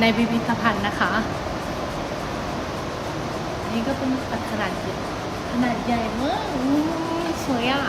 ในพิพิธภัณฑ์นะคะ นี่ก็เป็นขนาดใหญ่ขนาดใหญ่มากสวยอะ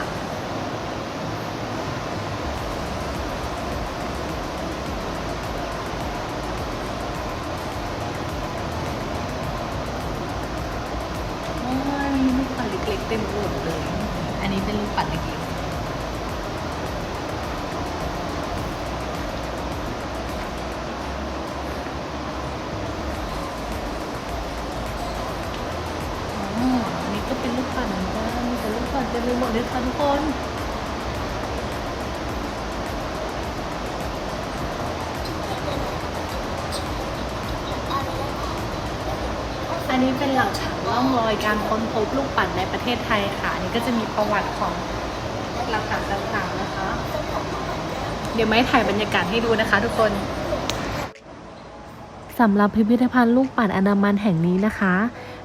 อยการค้นพบลูกปัดในประเทศไทยค่ะ อันนี้ก็จะมีประวัติของหลักฐานต่างๆนะคะ เดี๋ยวไม่ถ่ายบรรยากาศให้ดูนะคะ ทุกคนสำหรับพิพิธภัณฑ์ลูกปัดอนามันแห่งนี้นะคะ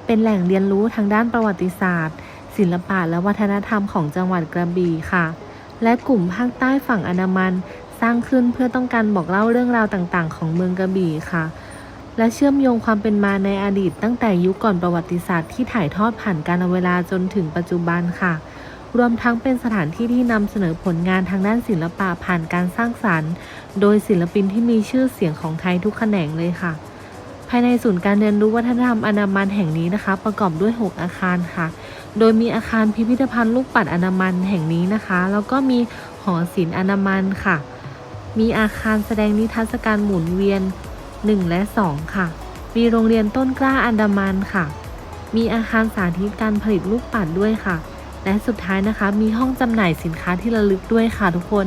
เป็นแหล่งเรียนรู้ทางด้านประวัติศาสตร์ ศิลปะและวัฒนธรรมของจังหวัดกระบี่ค่ะ และกลุ่มภาคใต้ฝั่งอนามันสร้างขึ้นเพื่อต้องการบอกเล่าเรื่องราวต่างๆ ของเมืองกระบี่ค่ะ และเชื่อมโยงความเป็นมาในอดีต ตั้งแต่ยุคก่อนประวัติศาสตร์ที่ถ่ายทอดผ่านการเวลาจนถึงปัจจุบันค่ะ รวมทั้งเป็นสถานที่ที่นำเสนอผลงานทางด้านศิลปะผ่านการสร้างสรรค์ โดยศิลปินที่มีชื่อเสียงของไทยทุกแขนงเลยค่ะ ภายในศูนย์การเรียนรู้วัฒนธรรมอนามันแห่งนี้นะคะ ประกอบด้วย 6 อาคารค่ะ โดยมีอาคารพิพิธภัณฑ์ลูกปัดอนามันแห่งนี้นะคะ แล้วก็มีหอศิลป์อนามันค่ะ มีอาคารแสดงนิทรรศการหมุนเวียน 1 และ 2 ค่ะ มีโรงเรียนต้นกล้าอันดามันค่ะ มีอาคารสาธิตการผลิตลูกปัดด้วยค่ะ และสุดท้ายนะคะ มีห้องจำหน่ายสินค้าที่ระลึกด้วยค่ะทุกคน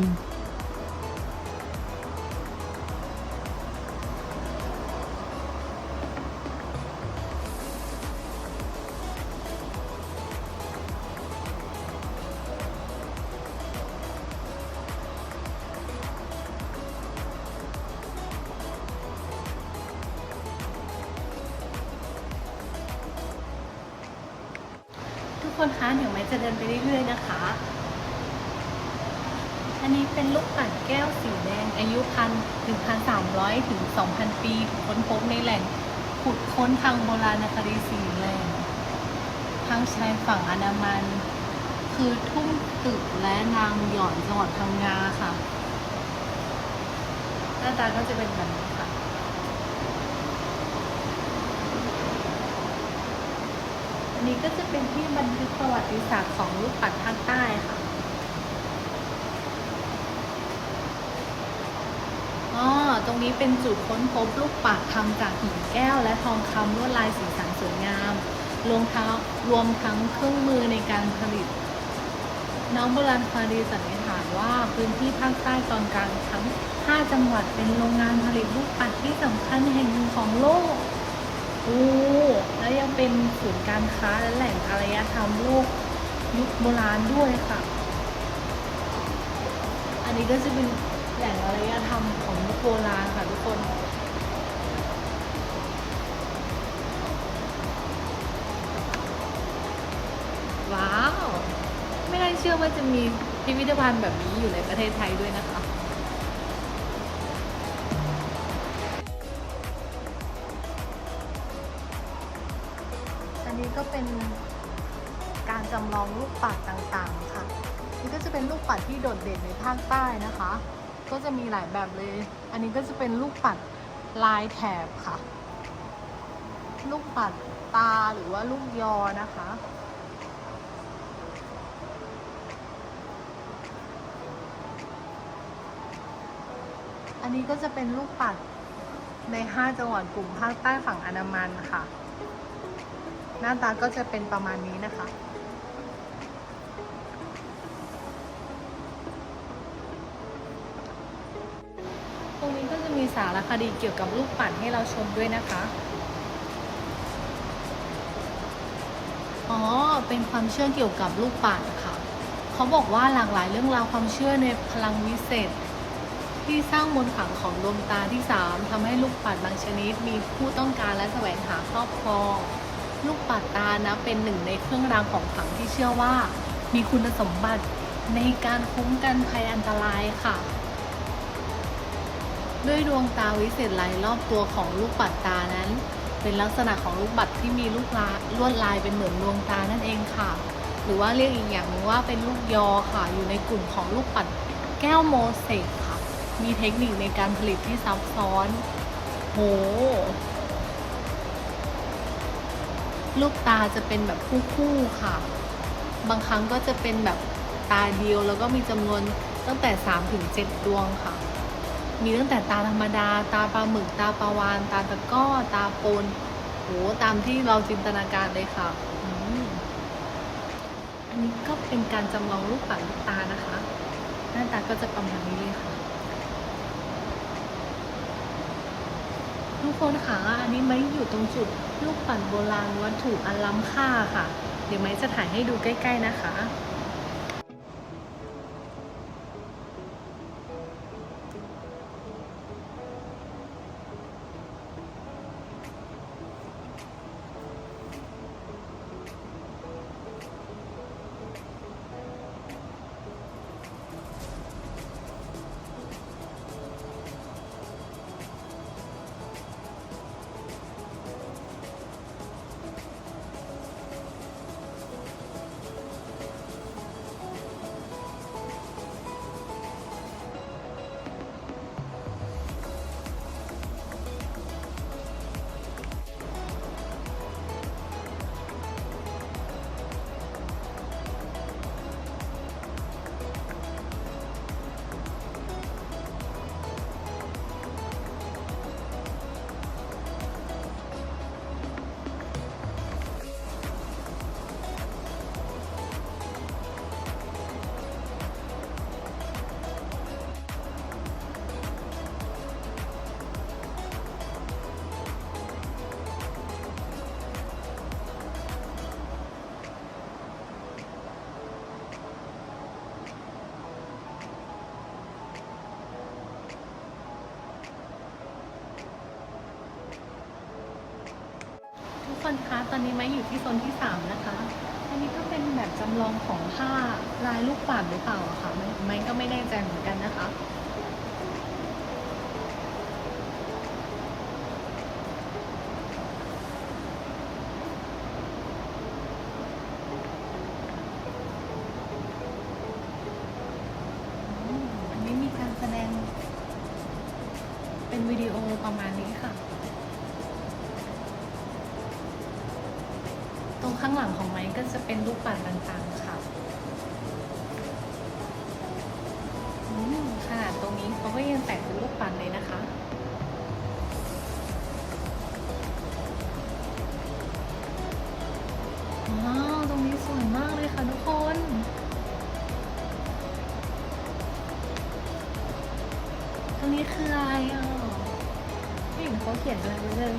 าราณคดีสีแหล่งทางชายฝั่งอนามัน คือทุ่งตึกและนางหย่อนจังหวัดพังงาค่ะ หน้าตาก็จะเป็นแบบนี้ค่ะ อันนี้ก็จะเป็นที่บันทึกประวัติศาสตร์ของลูกปัดภาคใต้ค่ะ อ๋อ ตรงนี้เป็นจุดค้นพบลูกปัดทำจากหินแก้ว และทองคำลวดลายสีสันสวยงามรวมทั้งรวมทั้งเครื่องมือในการผลิต น้องโบราณคดีสันนิษฐานว่าพื้นที่ภาคใต้ตอนกลางทั้ง 5 จังหวัดเป็นโรงงานผลิตลูกปัดที่สำคัญแห่งหนึ่งของโลกโอ้แล้วยังเป็นศูนย์การค้าและแหล่งอารยธรรมโลกยุคโบราณด้วยค่ะ อันนี้ก็จะเป็น แหล่งอารยธรรมของโบราณค่ะทุกคนว้าว ไม่น่าเชื่อว่าจะมีพิพิธภัณฑ์แบบนี้อยู่ในประเทศไทยด้วยนะคะอันนี้ก็เป็นการจำลองลูกปัดต่างๆค่ะ นี่ก็จะเป็นลูกปัดที่โดดเด่นในภาคใต้นะคะ ก็จะมีหลายแบบเลย อันนี้ก็จะเป็นลูกปัดลายแถบค่ะ ลูกปัดตาหรือว่าลูกยอนะคะ อันนี้ก็จะเป็นลูกปัดใน 5 จังหวัดกลุ่มภาคใต้ฝั่งอันามันค่ะ หน้าตาก็จะเป็นประมาณนี้นะคะ สารคดีเกี่ยวกับลูกปัดให้เราชมด้วยนะคะ อ๋อ เป็นความเชื่อเกี่ยวกับลูกปัดค่ะ เขาบอกว่าหลากหลายเรื่องราวความเชื่อในพลังวิเศษ ที่สร้างมนต์ขลังของดวงตาที่ 3ทำให้ลูกปัดบางชนิด มีผู้ต้องการและแสวงหาครอบครอง ลูกปัดตานะเป็นหนึ่งในเครื่องรางของขลังที่เชื่อว่า มีคุณสมบัติในการคุ้มกันภัยอันตรายค่ะ ด้วยดวงตาวิเศษลายรอบตัวของลูกปัดตานั้น เป็นลักษณะของลูกปัดที่มีลูกลาลวดลายเป็นเหมือนดวงตานั่นเองค่ะ หรือว่าเรียกอีกอย่างหนึงว่าเป็นลูกยอค่ะ อยู่ในกลุ่มของลูกปัดแก้วโมเสกค่ะ มีเทคนิคในการผลิตที่ซับซ้อน โห ลูกตาจะเป็นแบบคู่ๆค่ะ บางครั้งก็จะเป็นแบบตาเดียวแล้วก็มีจำนวนตั้งแต่3ถึง7ดวงค่ะ มีตั้งแต่ตาธรรมดา ตาปลาหมึก ตาปลาวาน ตาตะก้อ ตาปนโหตามที่เราจินตนาการเลยค่ะอันนี้ก็เป็นการจำลองรูปปัดลูกตานะคะ หน้าตาก็จะประมาณนี้เลยค่ะ ทุกคนค่ะอันนี้ไม้อยู่ตรงจุดลูกปั่นโบราณวัตถุอันล้ำค่าค่ะ เดี๋ยวไม้จะถ่ายให้ดูใกล้ ๆ นะคะ ตอนนี้ไม้อยู่ที่โซนที่3นะคะ อันนี้ก็เป็นแบบจำลองของผ้าลายลูกปัดหรือเปล่าอะคะไม้ไม้ก็ไม่แน่ใจเหมือนกันนะคะ นี้ก็จะเป็นรูปปั่นต่างๆค่ะขนาดตรงนี้เขาก็ยังแตกเป็นรูปปั่นเลยนะคะว้าวตรงนี้สวยมากเลยค่ะทุกคนตรงนี้คืออะไรอะไม่เห็นเขาเขียนอะไรไว้เลย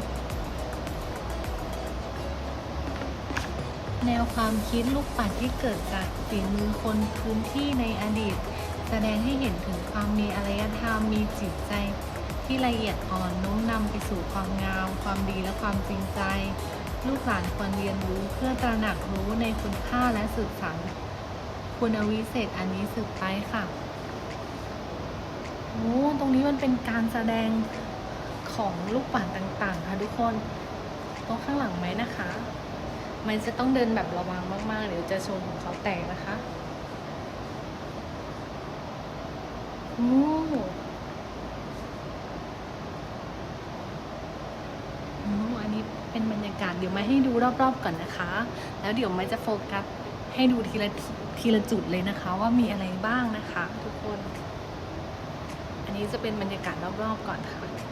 แนวความคิดลูกปัดที่เกิดจากฝีมือคนพื้นที่ในอดีต แสดงให้เห็นถึงความมีอารยธรรมมีจิตใจ ที่ละเอียดอ่อนโน้มนำไปสู่ความงาม ความดีและความจริงใจ ลูกหลานควรเรียนรู้เพื่อตระหนักรู้ในคุณค่าและสืบสานคุณวิเศษอันนี้สืบไปค่ะโอ้ตรงนี้มันเป็นการแสดงของลูกปัดต่างๆ ค่ะทุกคนตรงข้างหลังไหมนะคะ มันจะต้องเดินแบบระวังมากๆเดี๋ยวจะชนของเขาแตกนะคะโอ้โอ้อันนี้เป็นบรรยากาศเดี๋ยวมาให้ดูรอบๆก่อนนะคะ แล้วเดี๋ยวไม่จะโฟกัสให้ดูทีละทีละจุดเลยนะคะ ว่ามีอะไรบ้างนะคะ ทุกคน อันนี้จะเป็นบรรยากาศรอบๆก่อนค่ะ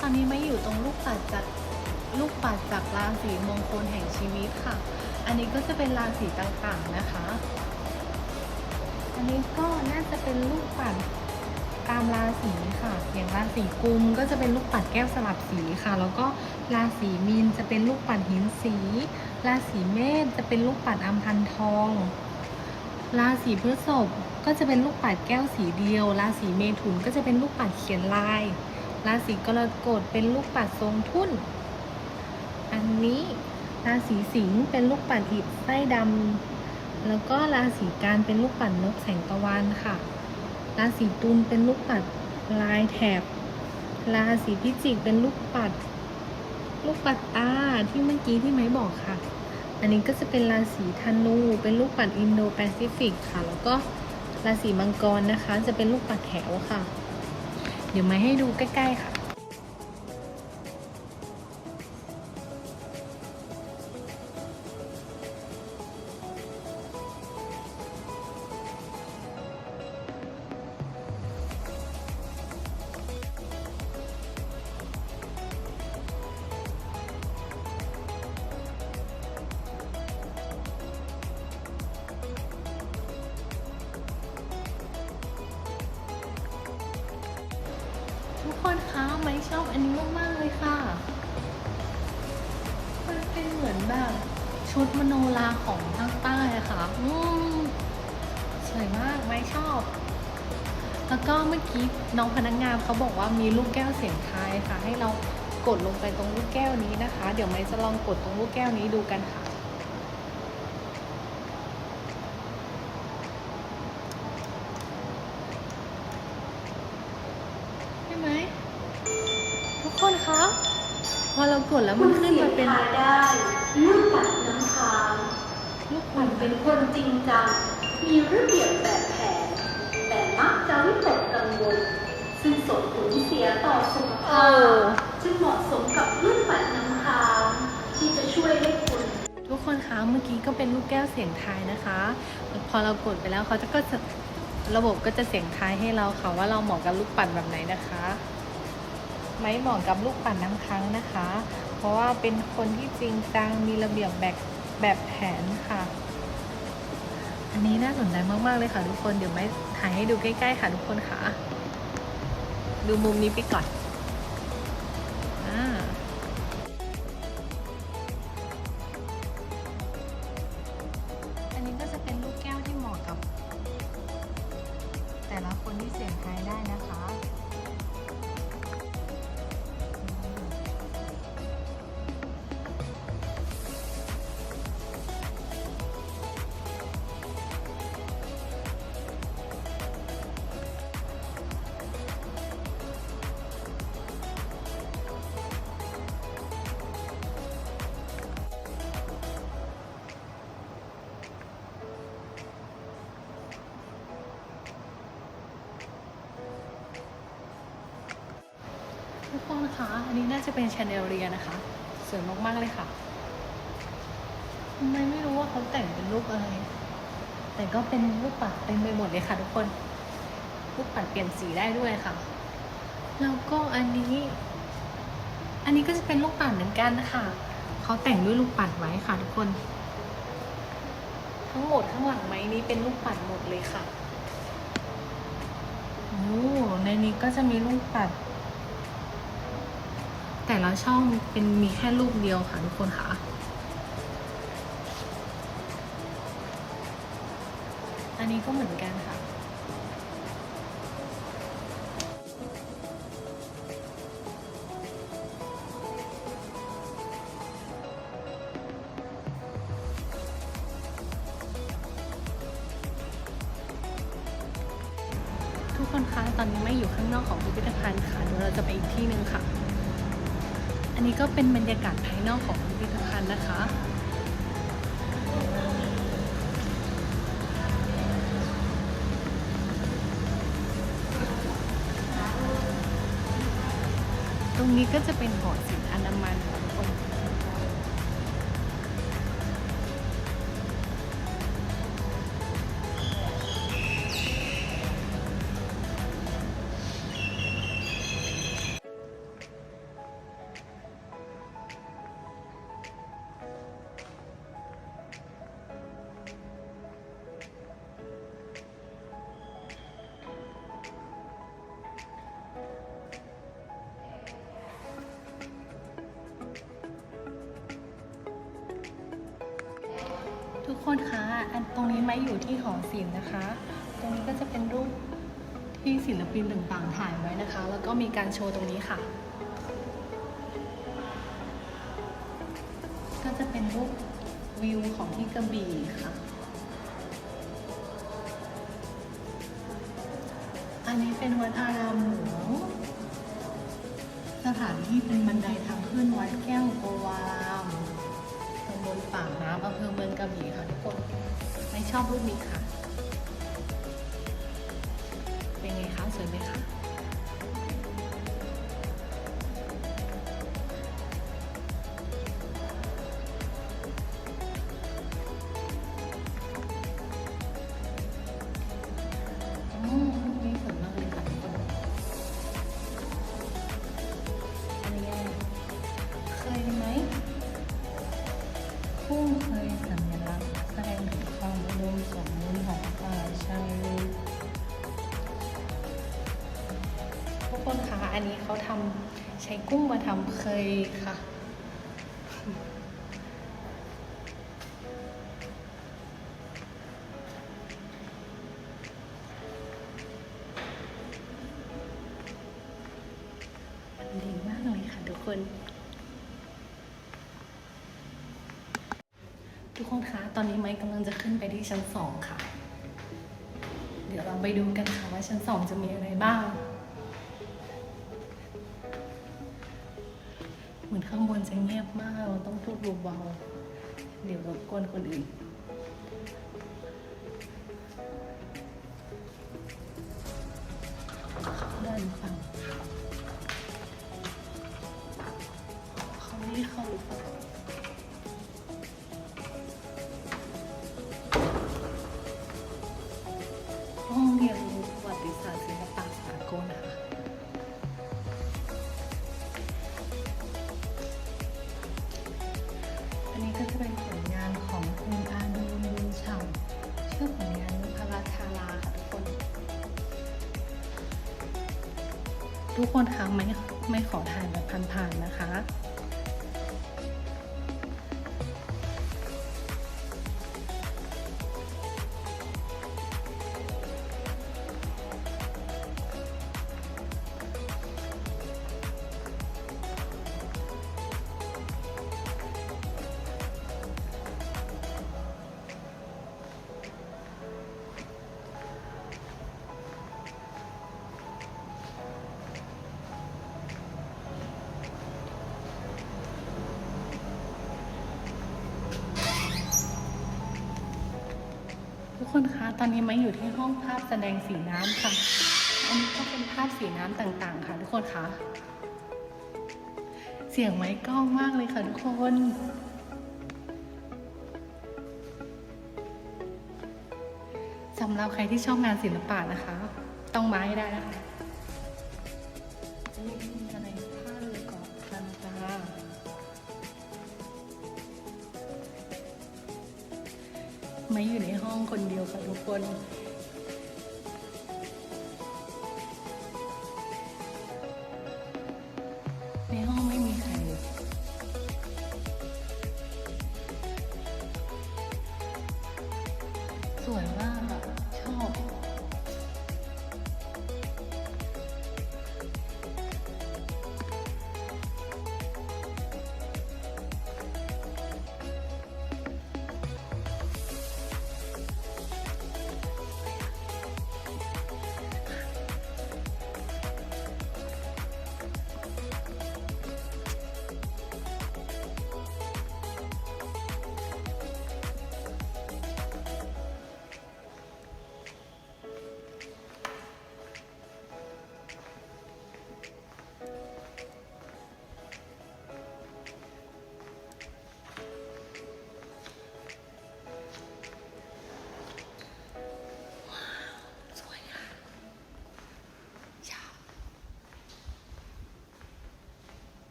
ตอนนี้ไม่อยู่ตรงลูกปัดจากลูกปัดจากราศีมงคลแห่งชีวิตค่ะ อันนี้ก็จะเป็นราศีต่างๆนะคะ อันนี้ก็น่าจะเป็นลูกปัดตามราศีค่ะ อย่างราศีกุมก็จะเป็นลูกปัดแก้วสลับสีค่ะ แล้วก็ราศีมีนจะเป็นลูกปัดหินสี ราศีเมษจะเป็นลูกปัดอัมพันทอง ราศีพฤษภก็จะเป็นลูกปัดแก้วสีเดียว ราศีเมถุนก็จะเป็นลูกปัดเขียนลาย ราศีกรกฎเป็นลูกปัดทรงทุ่น อันนี้ราศีสิงห์เป็นลูกปัดอิฐไส้ดำแล้วก็ราศีกันเป็นลูกปัดนกแสงตะวันค่ะ ราศีตุลเป็นลูกปัดลายแถบ ราศีพิจิกเป็นลูกปัด ลูกปัดตาที่เมื่อกี้ที่ไม้บอกค่ะ อันนี้ก็จะเป็นราศีธนูเป็นลูกปัดอินโดแปซิฟิกค่ะ แล้วก็ราศีมังกรนะคะ จะเป็นลูกปัดแถวค่ะ เดี๋ยวมาให้ดูใกล้ ๆ ค่ะ แล้วก็เมื่อกี้น้องพนักงานเขาบอกว่ามีลูกแก้วเสียงทายค่ะ ให้เรากดลงไปตรงลูกแก้วนี้นะคะ เดี๋ยวไม้จะลองกดตรงลูกแก้วนี้ดูกันค่ะ ใช่ไหมทุกคนคะพอเรากดแล้วมันขึ้นมาเป็นทายได้ลูกปัดน้ำค้างลูกคุปัณดเป็นคนจริงจังมีระเบียบแบบแผนแต่ มักจะวิตกกังวล ซึ่งส่งผลเสียต่อสุขภาพจึงเหมาะสมกับลูกปัดน้ำค้างที่จะช่วยให้คุณทุกคนคะเมื่อกี้ก็เป็นลูกแก้วเสียงทายนะคะ พอเรากดไปแล้วเขาจะก็จะระบบก็จะเสียงทายให้เราค่ะว่าเราเหมาะกับลูกปั่นแบบไหนนะคะไม่เหมาะกับลูกปั่นน้ำค้างนะคะ เพราะว่าเป็นคนที่จริงจังมีระเบียบแบบแบบแผนค่ะ อันนี้น่าสนใจมาก ๆ เลยค่ะทุกคนเดี๋ยวไม่ ถ่ายให้ดูใกล้ๆค่ะทุกคนค่ะ ดูมุมนี้ไปก่อน อ่า ทุกคนคะ อันนี้น่าจะเป็นชาแนลเรียนะคะ สวยมาก ๆ เลยค่ะทำไมไม่รู้ว่าเขาแต่งเป็นรูปอะไร แต่ก็เป็นรูปปัดเต็มไปหมดเลยค่ะ ทุกคน รูปปัดเปลี่ยนสีได้ด้วยค่ะ แล้วก็อันนี้ อันนี้ก็จะเป็นลูกปัดเหมือนกันค่ะเขาแต่งด้วยลูกปัดไว้ค่ะ ทุกคน ทั้งหมดข้างหลังไม้นี้เป็นลูกปัดหมดเลยค่ะโอ้ในนี้ก็จะมีลูกปัด แต่ละช่องเป็นมีแค่ลูกเดียวค่ะทุกคนค่ะ อันนี้ก็เหมือนกันค่ะทุกคนคะ ตอนนี้ไม่อยู่ข้างนอกของพิพิธภัณฑ์ค่ะเดี๋ยวเราจะไปอีกที่หนึ่งค่ะ อันนี้ก็เป็นบรรยากาศภายนอกของพิพิธภัณฑ์นะคะตรงนี้ก็จะเป็นหอศิลป์อนามัน ค่ะทุกคนคนคะอันตรงนี้ไม่อยู่ที่หอศิลป์นะคะ ตรงนี้ก็จะเป็นรูปที่ศิลปินต่างๆถ่ายไว้นะคะ แล้วก็มีการโชว์ตรงนี้ค่ะ ก็จะเป็นรูปวิวของที่กระบี่ค่ะ อันนี้เป็นวัดอารามหลวงสถานที่เป็นบันไดท ชอบรูปนี้ค่ะ ช้กุ้งมาทำเคยค่ะ มันดีมากเลยค่ะทุกคน ทุกคนคะ ตอนนี้ไม้กำลังจะขึ้นไปที่ชั้นสองค่ะ เดี๋ยวเราไปดูกันค่ะว่าชั้นสองจะมีอะไรบ้าง ข้างบนจะเงียบมากเราต้องพูดเบาๆเดี๋ยวรบกวนคนอื่นเดินฟังเขาไม่ได้เข้าหรือเปล่าห้องเรียน ทุกคนคะไม่ไม่ขอถ่ายแบบผ่านๆนะคะ คนคะ ตอนนี้ไม่อยู่ที่ห้องภาพแสดงสีน้ำค่ะ อันนี้ก็เป็นภาพสีน้ำต่างๆ ค่ะ ทุกคนคะ เสียงไม้กล้องมากเลยค่ะทุกคนสำหรับใครที่ชอบงานศิลปะนะคะ ต้องมาให้ได้นะคะ คนเดียวค่ะทุกคนในห้องไม่มีใครเลยสวยมากอะ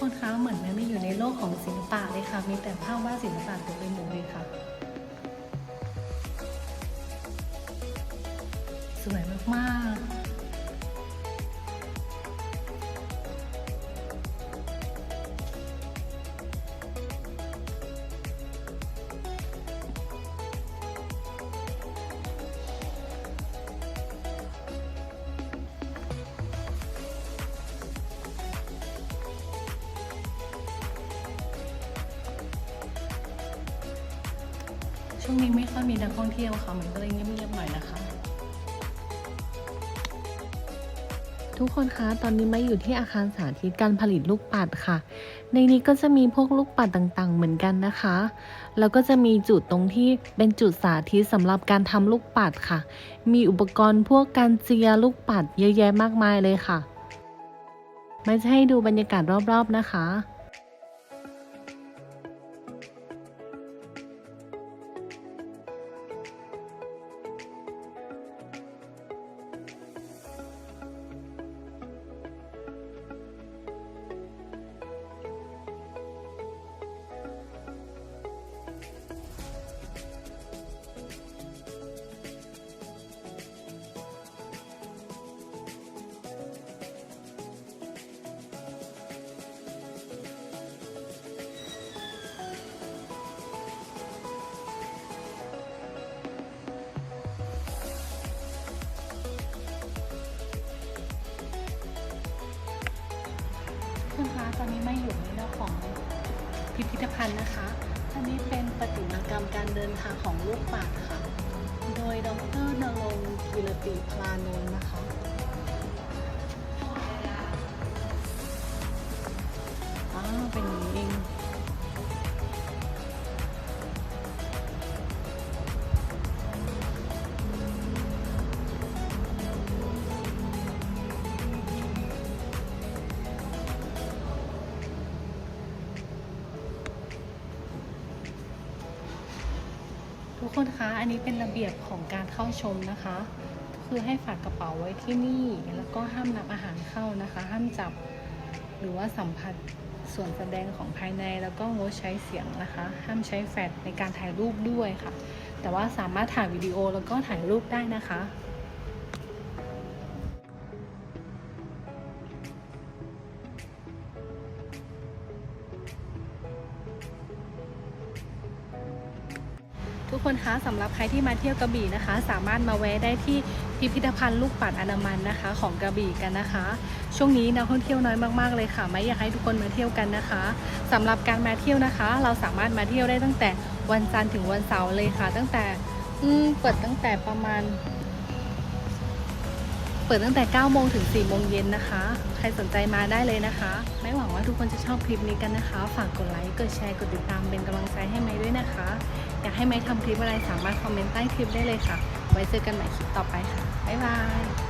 คนคะเหมือนแม่ไม่อยู่ในโลกของศิลปะเลยค่ะ มีแต่ภาพวาดศิลปะเต็มไปหมดเลยค่ะ สวยมากๆ ช่วงนี้ไม่ค่อยมีนักท่องเที่ยวค่ะมันก็เลยเงียบๆหน่อยนะคะ ทุกคนคะตอนนี้มาอยู่ที่อาคารสาธิตการผลิตลูกปัดค่ะ ในนี้ก็จะมีพวกลูกปัดต่างๆ เหมือนกันนะคะ แล้วก็จะมีจุดตรงที่เป็นจุดสาธิตสำหรับการทำลูกปัดค่ะ มีอุปกรณ์พวกการเจียลูกปัดเยอะแยะมากมายเลยค่ะมาจะให้ดูบรรยากาศรอบๆนะคะ นะคะอันนี้เป็นปฏิมากรรมการเดินทางของลูกปัดค่ะ โดยดรนรงค์กิรติพลานนท์นะคะอ้าเป็นอย่างนี้เอ อันนี้เป็นระเบียบของการเข้าชมนะคะ คือให้ฝากกระเป๋าไว้ที่นี่ แล้วก็ห้ามนำอาหารเข้านะคะ ห้ามจับหรือว่าสัมผัสส่วนแสดงของภายในแล้วก็งดใช้เสียงนะคะ ห้ามใช้แฟลชในการถ่ายรูปด้วยค่ะ แต่ว่าสามารถถ่ายวิดีโอแล้วก็ถ่ายรูปได้นะคะ คนคะสำหรับใครที่มาเที่ยวกระบี่นะคะ สามารถมาแวะได้ที่พิพิธภัณฑ์ลูกปัดอนามันนะคะ ของกระบี่กันนะคะ ช่วงนี้นักท่องเที่ยวน้อยมากๆเลยค่ะ ไม่อยากให้ทุกคนมาเที่ยวกันนะคะสำหรับการมาเที่ยวนะคะ เราสามารถมาเที่ยวได้ตั้งแต่วันจันทร์ถึงวันเสาร์เลยค่ะ ตั้งแต่อืเปิดตั้งแต่ประมาณ เปิดตั้งแต่9โมงถึง4โมงเย็นนะคะ ใครสนใจมาได้เลยนะคะ ไม่หวังว่าทุกคนจะชอบคลิปนี้กันนะคะ ฝากกดไลค์กดแชร์กดติดตามเป็นกำลังใจให้ไม้ด้วยนะคะ อยากให้ไม้ทำคลิปอะไรสามารถคอมเมนต์ใต้คลิปได้เลยค่ะ ไว้เจอกันใหม่คลิปต่อไปค่ะ บ๊ายบาย